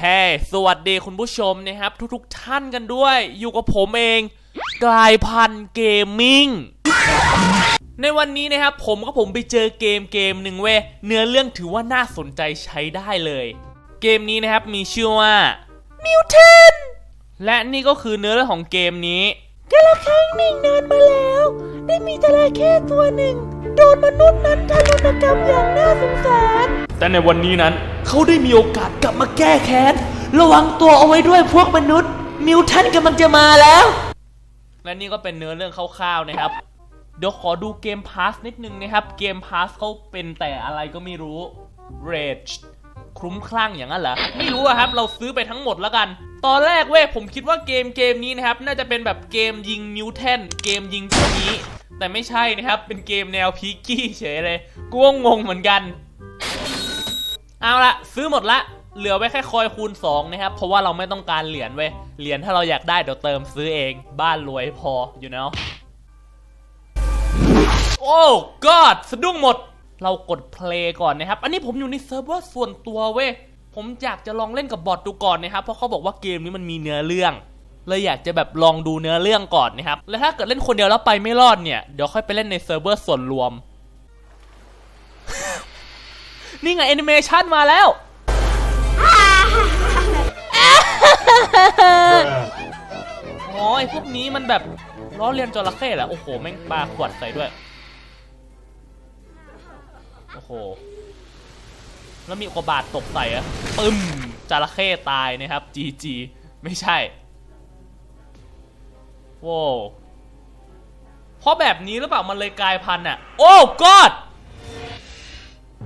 เฮ้สวัสดีคุณผู้ชมนะครับ ทุกๆท่านกันด้วย อยู่กับผมเอง กลายพันธ์เกมมิ่ง ในวันนี้นะครับ ผมก็ผมไปเจอเกมเกมหนึ่งเว้ยเนื้อเรื่องถือว่าน่าสนใจใช้ได้เลย เกมนี้นะครับมีชื่อว่า Mutant และนี่ก็คือเนื้อเรื่องของเกมนี้ กาละครั้งหนึ่งนานมาแล้ว ได้มีจระเข้ตัวหนึ่ง โดนมนุษย์นั้นทารุณกรรมอย่างน่าสงสาร แต่ในวันนี้นั้นเขาได้มีโอกาสกลับมาแก้แค้น ระวังตัวเอาไว้ด้วยพวกมนุษย์ มิวทันกำลังจะมาแล้ว และนี่ก็เป็นเนื้อเรื่องคร่าวๆนะครับ เดี๋ยวขอดูเกมพาสนิดนึงนะครับ เกมพาสเขาเป็นแต่อะไรก็ไม่รู้ Rage คลุ้มคลั่งอย่างนั้นเหรอไม่รู้อะครับเราซื้อไปทั้งหมดแล้วกัน ตอนแรกเว้ยผมคิดว่าเกมเกมนี้นะครับน่าจะเป็นแบบเกมยิงมิวแทนเกมยิงตัวนี้ แต่ไม่ใช่นะครับเป็นเกมแนวพีกี้เฉยเลยกูก็งงเหมือนกัน เอาละซื้อหมดละเหลือไว้แค่คอยคูณ2นะครับ เพราะว่าเราไม่ต้องการเหรียญเว้ย เหรียญถ้าเราอยากได้เดี๋ยวเติมซื้อเอง บ้านรวยพออยู่เนาะโอ้กอดสะดุ้งหมด เรากดเพลย์ก่อนนะครับ อันนี้ผมอยู่ในเซิร์ฟเวอร์ส่วนตัวเว้ย ผมอยากจะลองเล่นกับบอทดูก่อนนะครับ เพราะเขาบอกว่าเกมนี้มันมีเนื้อเรื่อง เลยอยากจะแบบลองดูเนื้อเรื่องก่อนนะครับ แล้วถ้าเกิดเล่นคนเดียวแล้วไปไม่รอดเนี่ย เดี๋ยวค่อยไปเล่นในเซิร์ฟเวอร์ส่วนรวม นี่ไงแอนิเมชันมาแล้ว อ๋อไอพวกนี้มันแบบล้อเลียนจระเข้เหรอ โอ้โห แม่งปลาขวดใส่ด้วย โห แล้วมีอุกกาบาตตกใส่อะปึ้มจระเข้ตายนะครับ GG ไม่ใช่โว้วเพราะแบบนี้หรือเปล่ามันเลยกลายพันธุ์อะโอ้กอด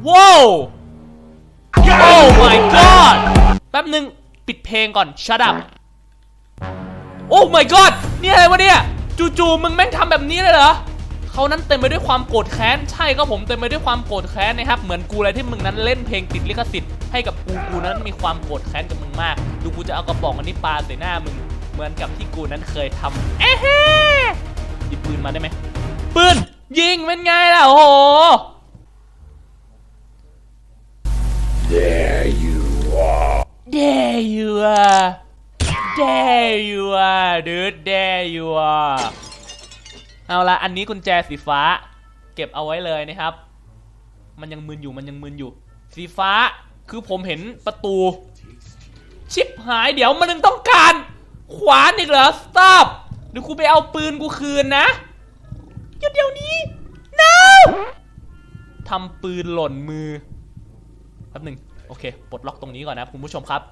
ว้าวโอ้ my god แป๊บหนึ่งปิดเพลงก่อน shut up โอ้ my god นี่อะไรวะเนี่ย จู่ๆมึงแม่งทำแบบนี้เลยเหรอ เขานั้นเต็มไปด้วยความโกรธแค้น ใช่ก็ผมเต็มไปด้วยความโกรธแค้นนะครับ เหมือนกูเลยที่มึงนั้นเล่นเพลงติดลิขสิทธิ์ให้กับกูกูนั้นมีความโกรธแค้นกับมึงมาก ดูกูจะเอากระป๋องอันนี้ปาใส่หน้ามึง เหมือนกับที่กูนั้นเคยทำเอ๊ะเฮ้หยิบปืนมาได้ไหมปืนยิงเป็นไงล่ะโอ้โห There you are. There you are There you are dude There you are เอาละอันนี้กุญแจสีฟ้า เก็บเอาไว้เลยนะครับ มันยังมึนอยู่มันยังมึนอยู่ สีฟ้าคือผมเห็นประตู ชิปหายเดี๋ยวมันยังต้องการขวานอีกเหรอ stop เดี๋ยวกูไปเอาปืนกูคืนนะหยุดเดี๋ยวนี้ no ทำปืนหล่นมือแป๊บหนึ่งโอเคปลดล็อกตรงนี้ก่อนนะคุณผู้ชมครับ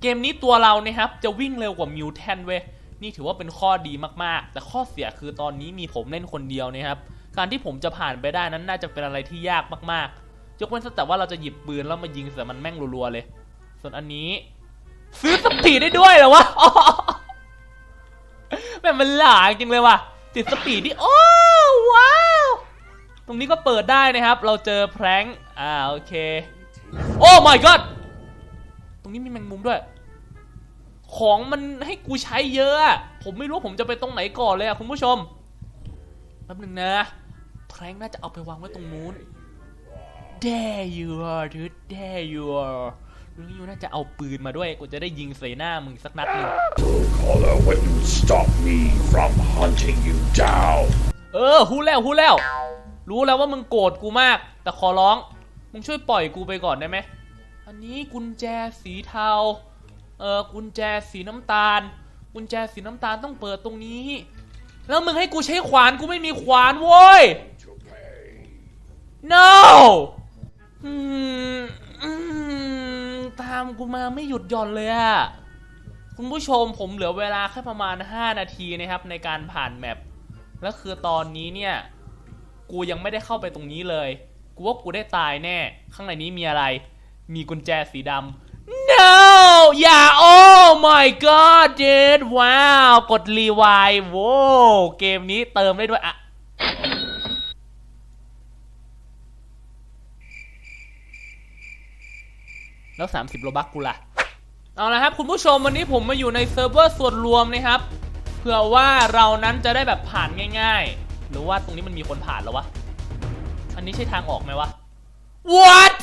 เกมนี้ตัวเรานะครับจะวิ่งเร็วกว่ามิวแทนเว้ย นี่ถือว่าเป็นข้อดีมากๆ แต่ข้อเสียคือตอนนี้มีผมเล่นคนเดียวนะครับ การที่ผมจะผ่านไปได้นั้นน่าจะเป็นอะไรที่ยากมากๆ ยกเว้นแต่ว่าเราจะหยิบปืนแล้วมายิงใส่มันแม่งรัวๆเลย ส่วนอันนี้ ซื้อสปีดได้ด้วยเหรอวะแบบมันหลาจริงเลยว่ะติดสปีดที่โอ้ว้าว ตรงนี้ก็เปิดได้นะครับ เราเจอแพร้งอ่าโอเค โอ้ my god ตรงนี้มีแมงมุมด้วย ของมันให้กูใช้เยอะอะ ผมไม่รู้ผมจะไปตรงไหนก่อนเลยอะคุณผู้ชมแป๊บหนึงนะแพร้งน่าจะเอาไปวางไว้ตรงนู้น There you are dude There you are ลุงยูน่าจะเอาปืนมาด้วยกูจะได้ยิงใส่หน้ามึงสักนัดหนึ่ง Caller, when you stop me from hunting you down. เออฮู้แล้วฮู้แล้ว รู้แล้วว่ามึงโกรธกูมาก แต่ขอร้อง มึงช่วยปล่อยกูไปก่อนได้ไหม อันนี้กุญแจสีเทา เออกุญแจสีน้ำตาล กุญแจสีน้ำตาลต้องเปิดตรงนี้ แล้วมึงให้กูใช้ขวานกูไม่มีขวานโว้ย no อืมอืมตามกูมาไม่หยุดหย่อนเลยอะคุณผู้ชมผมเหลือเวลาแค่ประมาณ 5 นาทีนะครับ ในการผ่านแมปแล้วคือตอนนี้เนี่ย กูยังไม่ได้เข้าไปตรงนี้เลย กูว่ากูได้ตายแน่ ข้างในนี้มีอะไร มีกุญแจสีดำ อย่า oh my god dude ว้าว กดรีวล์โว้เกมนี้เติมได้ด้วยอะแล้ว 30 โลบักกูล่ะ เอาละครับ คุณผู้ชมวันนี้ผมมาอยู่ในเซิร์ฟเวอร์ส่วนรวมนะครับ เพื่อว่าเรานั้นจะได้แบบผ่านง่าย ๆ หรือว่าตรงนี้มันมีคนผ่านแล้ววะ อันนี้ใช่ทางออกไหมวะ what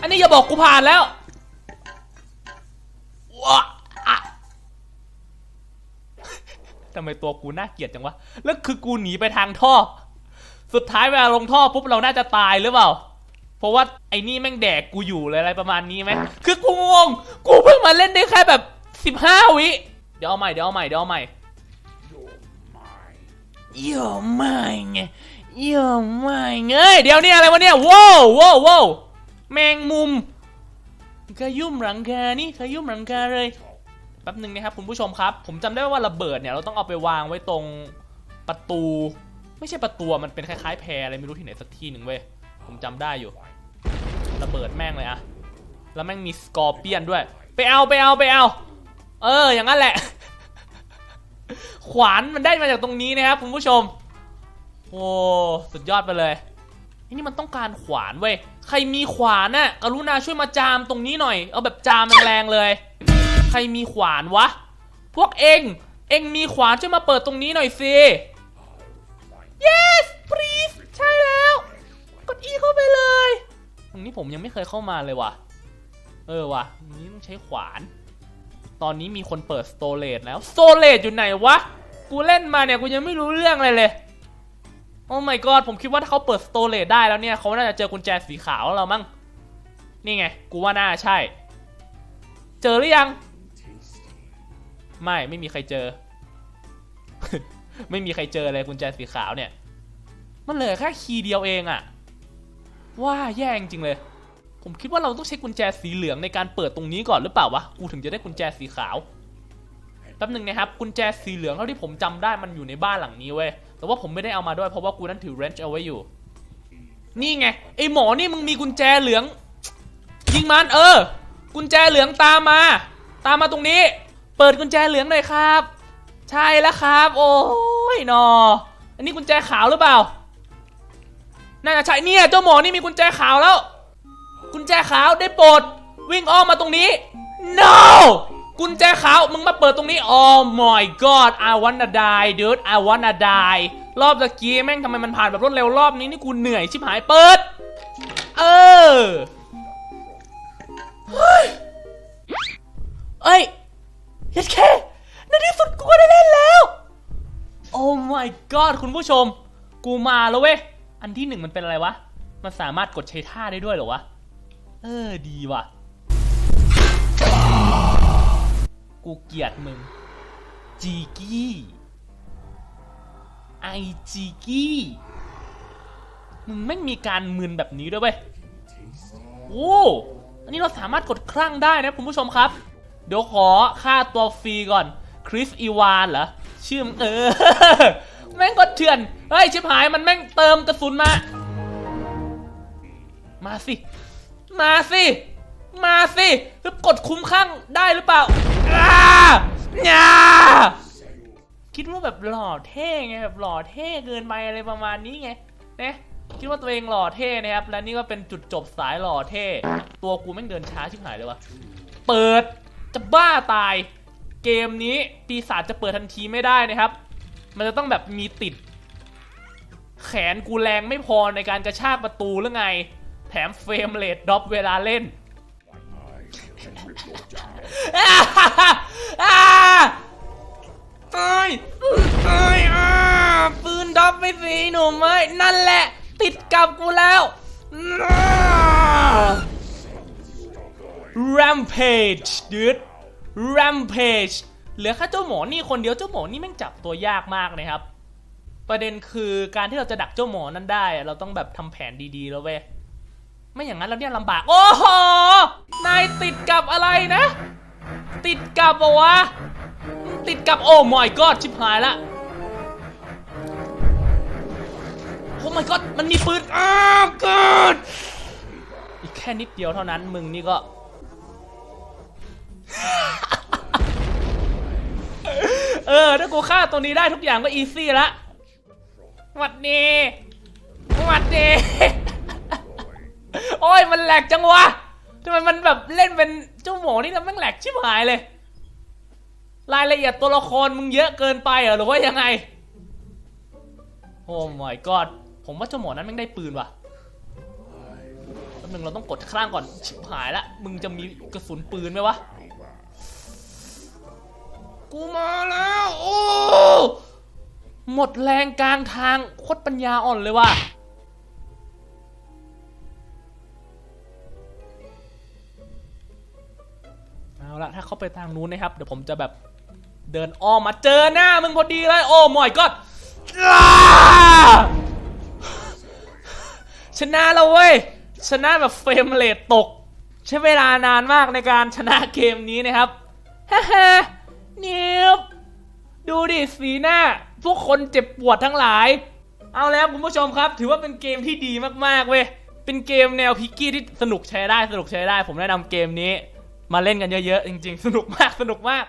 อันนี้อย่าบอกกูผ่านแล้ว ทำไมตัวกูน่าเกลียดจังวะ แล้วคือกูหนีไปทางท่อ สุดท้ายเวลาลงท่อปุ๊บเราน่าจะตายหรือเปล่า เพราะว่าไอ้นี่แม่งแดกกูอยู่อะไรประมาณนี้ไหม คือกูงง กูเพิ่งมาเล่นได้แค่แบบสิบห้าวิ เดี๋ยวเอาใหม่ เดี๋ยวเอาใหม่ เดี๋ยวเอาใหม่ You're mine. You're mine You're mine เอ้ยเดี๋ยวนี่อะไรวะเนี่ยว้าวว้าวว้าวแมงมุมขยุ่มหลังคานี่ขยุ่มหลังคาเลย ป๊บหนึ่งนะครับคุณผู้ชมครับ ผมจำได้ว่าระเบิดเนี่ยเราต้องเอาไปวางไว้ตรงประตู ไม่ใช่ประตูมันเป็นคล้ายๆแพรอะไรไม่รู้ที่ไหนสักที่หนึ่งเว้ยผมจำได้อยู่ ระเบิดแม่งเลยอะแล้วแม่งมีสกอร์เปียนด้วย ไปเอาไปเอาไปเอา เออ อย่างนั้นแหละ ขวานมันได้มาจากตรงนี้นะครับคุณผู้ชมโอ้สุดยอดไปเลยอ้นี่มันต้องการขวานเว้ยใครมีขวานน่ะกรุณาช่วยมาจามตรงนี้หน่อย เอาแบบจามแรงๆเลย ใครมีขวานวะ พวกเองเองมีขวานช่วยมาเปิดตรงนี้หน่อยสิ yes please ใช่แล้ว กด E เข้าไปเลย ตรงนี้ผมยังไม่เคยเข้ามาเลยว่ะ เออว่ะนี้ต้องใช้ขวาน ตอนนี้มีคนเปิดสโตเลตแล้วสโตเลตอยู่ไหนวะ กูเล่นมาเนี่ยกูยังไม่รู้เรื่องอะไรเลย โอ้ my god ผมคิดว่าถ้าเขาเปิดสโตเลตได้แล้วเนี่ยเขาน่าจะเจอกุญแจสีขาวแล้วเรามั้ง นี่ไง กูว่าน่าใช่ เจอหรือยัง ไม่ไม่มีใครเจอ ไม่มีใครเจอเลยกุญแจสีขาวเนี่ย มันเหลือแค่คีย์เดียวเองอะว่าแย่จริงเลย ผมคิดว่าเราต้องใช้กุญแจสีเหลืองในการเปิดตรงนี้ก่อนหรือเปล่าวะกูถึงจะได้กุญแจสีขาวแป๊บหนึ่งนะครับกุญแจสีเหลืองเท่าที่ผมจำได้มันอยู่ในบ้านหลังนี้เว้ยแต่ว่าผมไม่ได้เอามาด้วยเพราะว่ากูนั้นถือเรนจ์เอาไว้อยู่ นี่ไงไอหมอนี่มึงมีกุญแจเหลืองยิงมันเออ กุญแจเหลืองตามมา ตามมาตรงนี้ เปิดกุญแจเหลืองหน่อยครับ ใช่แล้วครับ โอ้ยนอ อันนี้กุญแจขาวหรือเปล่า น่าจะใช่เนี่ยเจ้าหมอนี่มีกุญแจขาวแล้ว กุญแจขาวได้โปรดวิ่งอ้อมมาตรงนี้ no กุญแจขาวมึงมาเปิดตรงนี้ oh my god I wanna die dude I wanna die รอบตะกี้แม่งทำไมมันผ่านแบบรวดเร็วรอบนี้นี่กูเหนื่อยชิบหายเปิด เออเอ้ยเฮ็ดแค่ในที่สุดกูก็ได้เล่นแล้ว oh my god คุณผู้ชม กูมาแล้วเว้ย อันที่หนึ่งมันเป็นอะไรวะ มันสามารถกดใช้ท่าได้ด้วยเหรอวะ เออดีว่ะ กูเกลียดมึง จีกี้ไอจีกี้มึงไม่มีการมึนแบบนี้ด้วยเว้ย โอ้ อันนี้เราสามารถกดคลั่งได้นะคุณผู้ชมครับ เดี๋ยวขอค่าตัวฟรีก่อน คริสอีวานเหรอ ชื่อมเออ แม่งก็เถื่อน เฮ้ย ชิบหายมันแม่งเติมกระสุนมา มาสิ มาสิ มาสิคือกดคุ้มข้างได้หรือเปล่าอ้าอย่าคิดว่าแบบหล่อเท่ไงแบบหล่อเท่เกินไปอะไรประมาณนี้ไงนะคิดว่าตัวเองหล่อเท่นะครับ และนี่ก็เป็นจุดจบสายหล่อเท่ ตัวกูแม่งเดินช้าชิบหายเลยวะ เปิด จะบ้าตาย เกมนี้ปีศาจจะเปิดทันทีไม่ได้นะครับ มันจะต้องแบบมีติด แขนกูแรงไม่พอในการกระชากประตูหรือไง แถมเฟรมเรทดรอปเวลาเล่น I can rip your jacket. อ้าอ้าเอ้ยเอ้ยอ้าปืนดรอปไม่สีหนุ่มเอ้ยนั่นแหละ ติดกับกูแล้ว Rampage dude Rampage เหลือแค่เจ้าหมอนี่คนเดียวเจ้าหมอนี่แม่งจับตัวยากมากนะครับ ประเด็นคือการที่เราจะดักเจ้าหมอนั้นได้ เราต้องแบบทำแผนดีๆแล้วเว้ยไม่อย่างนั้นแล้วเนี่ยลำบาก โอ้โห นายติดกับอะไรนะ ติดกับปะวะติดกับโอ้ my god ชิบหายละโอ้ my god มันมีปืนอ้าวเกิดอีกแค่นิดเดียวเท่านั้นมึงนี่ก็ เออ ถ้ากูฆ่าตัวนี้ได้ทุกอย่างก็อีซี่ละหวัดดีหวัดดีโอ้ยมันแหลกจังวะทำไมมันแบบเล่นเป็นเจ้าหมอนี่ทำแม่งแหลกชิบหายเลย รายละเอียดตัวละครมึงเยอะเกินไปเหรอหรือว่ายังไง โอ้ my god ผมว่าเจ้าหมอนั้นแม่งได้ปืนว่ะแป๊บนึงเราต้องกดข้างก่อนชิบหายละ มึงจะมีกระสุนปืนไหมวะ กูมาแล้ว โอ้ หมดแรงกลางทางโคตรปัญญาอ่อนเลยว่ะ เอาละถ้าเขาไปทางนู้นนะครับ เดี๋ยวผมจะแบบเดินอ้อมมาเจอหน้ามึงพอดีเลย โอ้มอยก็ชนะแล้วเว้ย ชนะแบบเฟรมเรทตก ใช้เวลานานมากในการชนะเกมนี้นะครับฮ่า เนียบดูดิสีหน้า พวกคนเจ็บปวดทั้งหลาย เอาแล้วคุณผู้ชมครับ ถือว่าเป็นเกมที่ดีมากๆเว้ยเป็นเกมแนวพิกกี้ที่สนุกใช้ได้สนุกใช้ได้ ผมแนะนำเกมนี้ มาเล่นกันเยอะๆจริง ๆ สนุกมากสนุกมาก